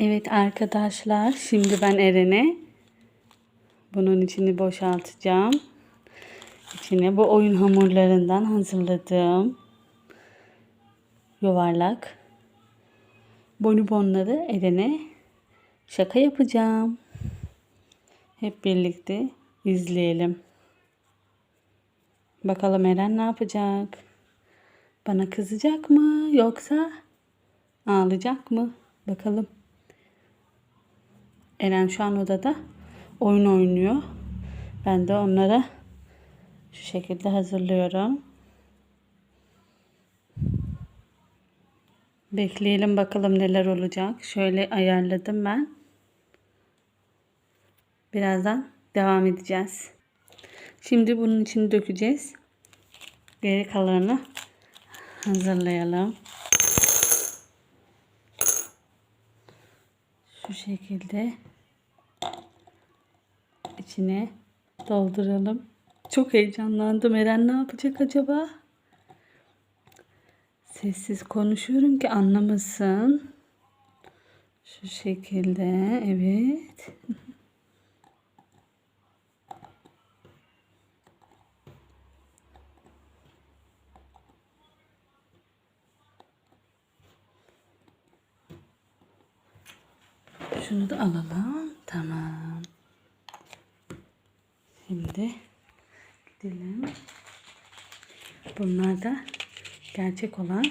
Evet arkadaşlar şimdi ben Eren'e bunun içini boşaltacağım. İçine bu oyun hamurlarından hazırladığım yuvarlak bonibonları Eren'e şaka yapacağım. Hep birlikte izleyelim. Bakalım Eren ne yapacak? Bana kızacak mı yoksa ağlayacak mı? Bakalım. Eren şu an odada oyun oynuyor. Ben de onlara şu şekilde hazırlıyorum. Bekleyelim bakalım neler olacak. Şöyle ayarladım ben. Birazdan devam edeceğiz. Şimdi bunun içini dökeceğiz. Geri kalanını hazırlayalım. Şu şekilde içine dolduralım. Çok heyecanlandım. Eren ne yapacak acaba? Sessiz konuşuyorum ki anlamasın. Şu şekilde evet. Şunu da alalım. Tamam. Şimdi gidelim. Bunlar da gerçek olan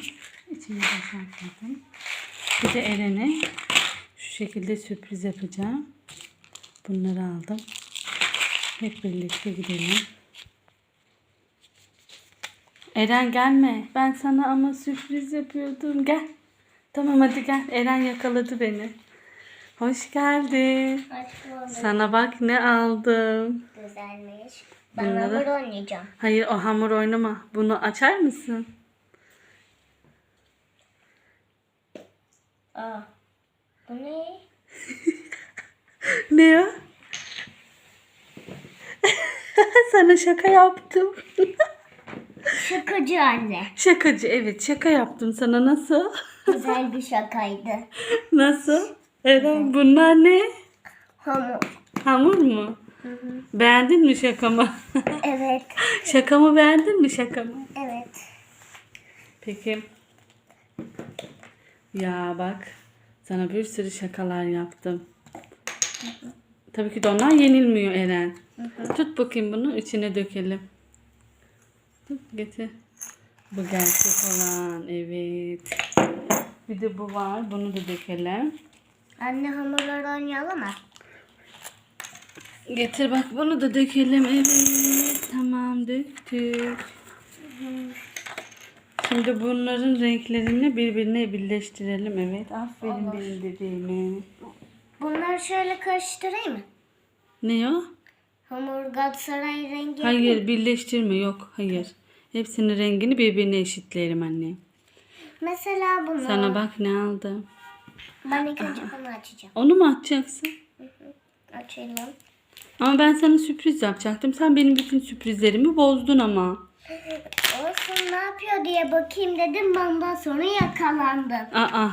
içini boşaltmadım. Bir de Eren'e şu şekilde sürpriz yapacağım. Bunları aldım. Hep birlikte gidelim. Eren gelme. Ben sana ama sürpriz yapıyordum. Gel. Tamam hadi gel. Eren yakaladı beni. Hoş geldin. Hoş bulduk. Sana bak ne aldım. Güzelmiş. Ben Bunları- hamur oynayacağım. Hayır o hamur oynama. Bunu açar mısın? Aa. Bu ne? Ne o? Sana şaka yaptım. Şakacı anne. Şakacı evet şaka yaptım sana nasıl? Güzel bir şakaydı. Nasıl? Eren bunlar ne? Hamur. Hamur mu? Beğendin mi şakamı? Evet. şakamı beğendin mi şakamı? Evet. Peki. Ya bak sana bir sürü şakalar yaptım. Tabii ki de onlar yenilmiyor Eren. Tut bakayım bunu içine dökelim. Tut getir. Bu gerçek olan evet. Bir de bu var bunu da dökelim. Anne hamurları oynayalım mı? Getir bak bunu da dökelim evet. Tamam döktük. Şimdi bunların renklerini birbirine birleştirelim evet. Aferin benim dediğime. Bunları şöyle karıştırayım mı? Ne o? Hamur Galatasaray rengi. Hayır birleştirme yok hayır. Hepsinin rengini birbirine eşitleyelim anne. Mesela bunu. Sana bak ne aldım. Ben ilk önce bunu açacağım. Onu mu atacaksın? Açalım. Ama ben sana sürpriz yapacaktım. Sen benim bütün sürprizlerimi bozdun ama. Olsun ne yapıyor diye bakayım dedim. Ondan sonra yakalandım. Aa.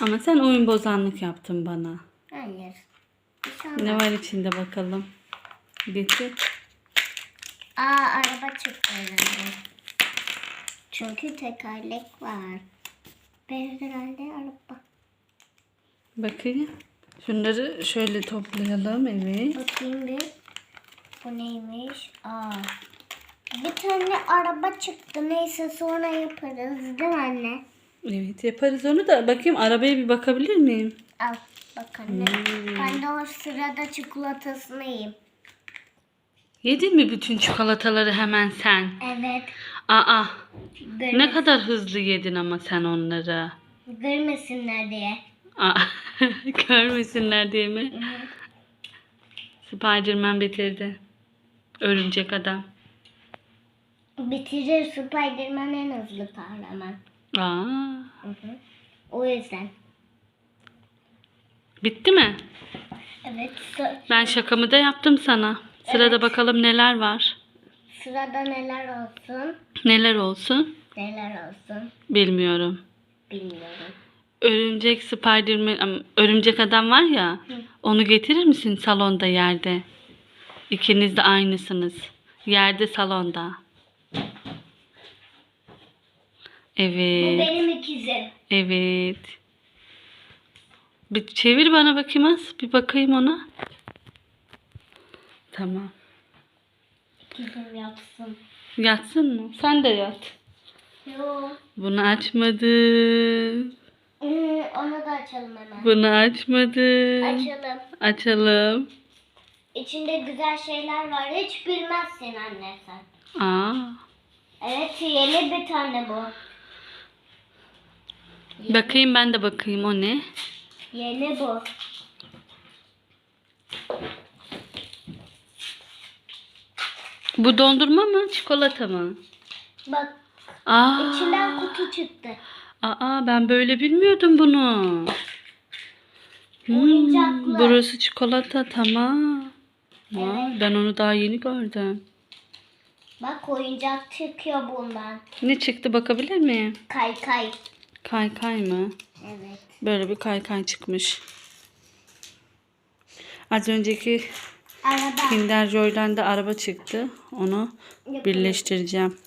Ama sen oyun bozanlık yaptın bana. Hayır. Olmaz. Ne var içinde bakalım. Getir. Aa araba çıktı. Çünkü tekerlek var. Bir herhalde. Bakayım. Şunları şöyle toplayalım. Evet. Bakayım bir. Bu neymiş? Aa. Bir tane araba çıktı. Neyse sonra yaparız değil mi anne? Evet yaparız onu da. Bakayım arabaya bir bakabilir miyim? Al bak anne. Ben de o sırada çikolatasını yiyeyim. Yedin mi bütün çikolataları hemen sen? Evet. Aa. Gör, Ne kadar hızlı yedin ama sen onları. görmesinler diye. Aa, görmesinler diye mi? Spiderman bitirdi. Örümcek adam. Bitirir Spiderman en hızlı kahraman. Aa, O yüzden. bitti mi? Evet. Ben şakamı da yaptım sana. Sırada bakalım neler var. Sırada neler olsun? Neler olsun? Neler olsun? Bilmiyorum. Bilmiyorum. Örümcek Spiderman, örümcek adam var ya. Onu getirir misin salonda yerde? İkiniz de aynısınız. Yerde salonda. Bu Evet. benim ikizim. Evet. Bir çevir bana bakayım az. Bir bakayım ona. Tamam. İkizim yapsın. Yatsın mı? Sen de yat. Yo. Bunu açmadım. Ee, onu da açalım hemen. Bunu açmadım. Açalım. Açalım. İçinde güzel şeyler var. Hiç bilmezsin anne sen. Aa. Evet yeni bir tane bu. Bakayım ben de bakayım o ne? Yeni bu. Bu dondurma mı? Çikolata mı? Bak Aa. içinden kutu çıktı. Aa ben böyle bilmiyordum bunu. Hmm, Oyuncaklı. burası çikolata tamam. Vay, ben onu daha yeni gördüm. Bak oyuncak çıkıyor bundan. Ne çıktı bakabilir miyim? Kay kay. Kaykay mı? Evet. Böyle bir kaykay çıkmış. Az önceki Araba Kinder Joy'dan da araba çıktı. Onu birleştireceğim.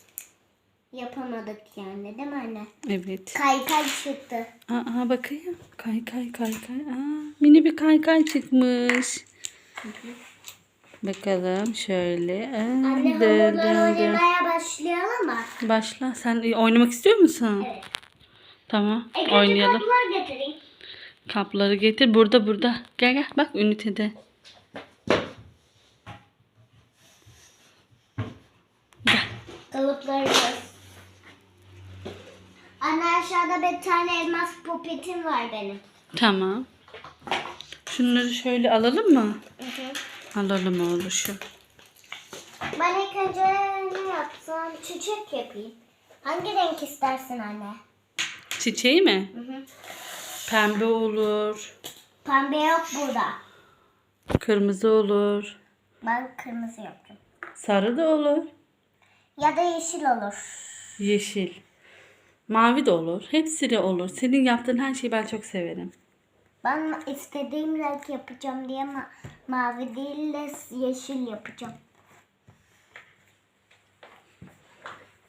Yapamadık yani değil mi anne? Evet. Kay kay çıktı. Aa bakayım. Kaykay kaykay. Aa, mini bir kaykay çıkmış. Bakalım şöyle. Anne hamurlar oynamaya başlayalım mı? Başla. Sen oynamak istiyor musun? Evet. Tamam. Ege Oynayalım. kapılar getireyim. Kapları getir. Burada burada. Gel gel. Bak ünitede. Kalıplarımız. Anne aşağıda bir tane elmas popetim var benim. Tamam. Şunları şöyle alalım mı? Alalım oğluşum. Ben ilk önce ne yapsam? Çiçek yapayım. Hangi renk istersin anne? Çiçeği mi? Hı hı. Pembe olur. Pembe yok burada. Kırmızı olur. Ben kırmızı yapacağım. Sarı da olur. Ya da yeşil olur. Yeşil. Mavi de olur. Hepsi de olur. Senin yaptığın her şeyi ben çok severim. Ben istediğim renk yapacağım diye ma- mavi değil de yeşil yapacağım.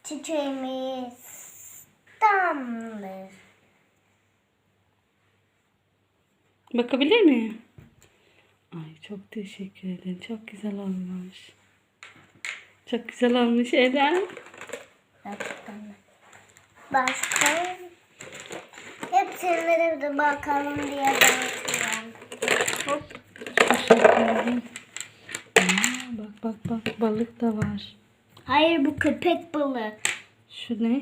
Çiçeğimiz tamamdır. Bakabilir miyim? Ay çok teşekkür ederim. Çok güzel olmuş. Çok güzel olmuş Eren. Gerçekten. Başka? Hepsine de bakalım diye bakıyorum. Hop. Aa, bak bak bak balık da var. Hayır bu köpek balığı. Şu ne?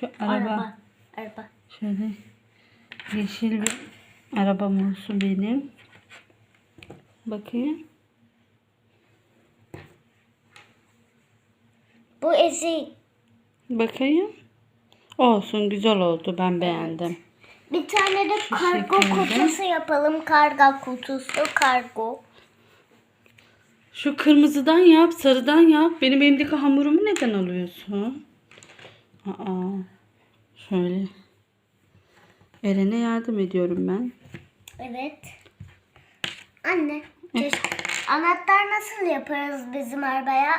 Şu araba. Araba. Araba. Şöyle yeşil bir arabam olsun benim. Bakayım. Bu ezik. Bakayım. Olsun güzel oldu. Ben beğendim. Bir tane de kargo şekilde. kutusu yapalım. Karga kutusu kargo. Şu kırmızıdan yap, sarıdan yap. Benim elimdeki hamurumu neden alıyorsun? Aa. Şöyle. Eren'e yardım ediyorum ben. Evet. Anne. keşke- Anahtar nasıl yaparız bizim arabaya?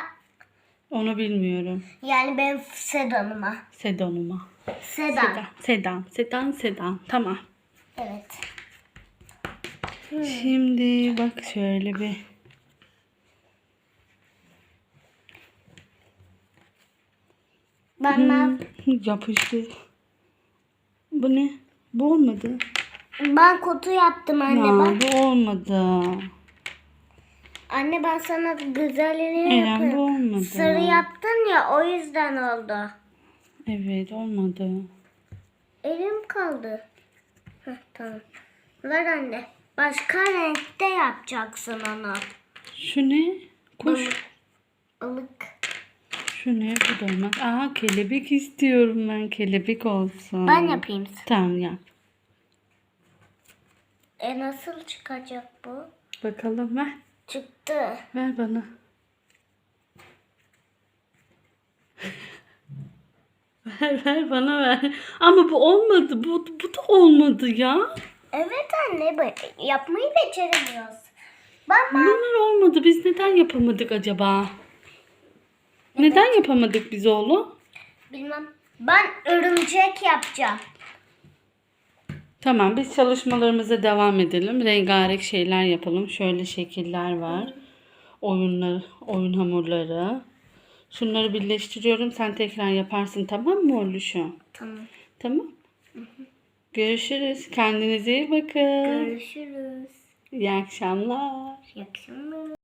Onu bilmiyorum. Yani benim sedanıma. Sedanıma. Sedan. Sedan, sedan, sedan, sedan. Tamam. Evet. Şimdi bak şöyle bir. Ben Hmm, yapıştı. Bu ne? Bu olmadı. Ben kutu yaptım anne ya, bak. bu olmadı. Anne ben sana güzelini Eren bu yapıyorum. olmadı. Sarı yaptın ya o yüzden oldu. Evet olmadı. Elim kaldı. Heh, tamam. Ver anne. Başka renkte yapacaksın onu. Şu ne? Kuş. Ilık. Şu ne? Bu da olmaz. Aa kelebek istiyorum ben. Kelebek olsun. Ben yapayım. Tamam yap. E nasıl çıkacak bu? Bakalım ver. Çıktı. Ver bana. ver. ver bana ver. Ama bu olmadı. Bu, bu da olmadı ya. Evet anne yapmayı beceremiyoruz. Baba. Bunlar olmadı. Biz neden yapamadık acaba? Neden yapamadık biz oğlum? Bilmem. Ben örümcek yapacağım. Tamam biz çalışmalarımıza devam edelim. Rengarenk şeyler yapalım. Şöyle şekiller var. Oyunlar, oyun hamurları. Şunları birleştiriyorum. Sen tekrar yaparsın tamam mı Oğluşum? Tamam. Tamam. Görüşürüz. Kendinize iyi bakın. Görüşürüz. İyi akşamlar. İyi akşamlar.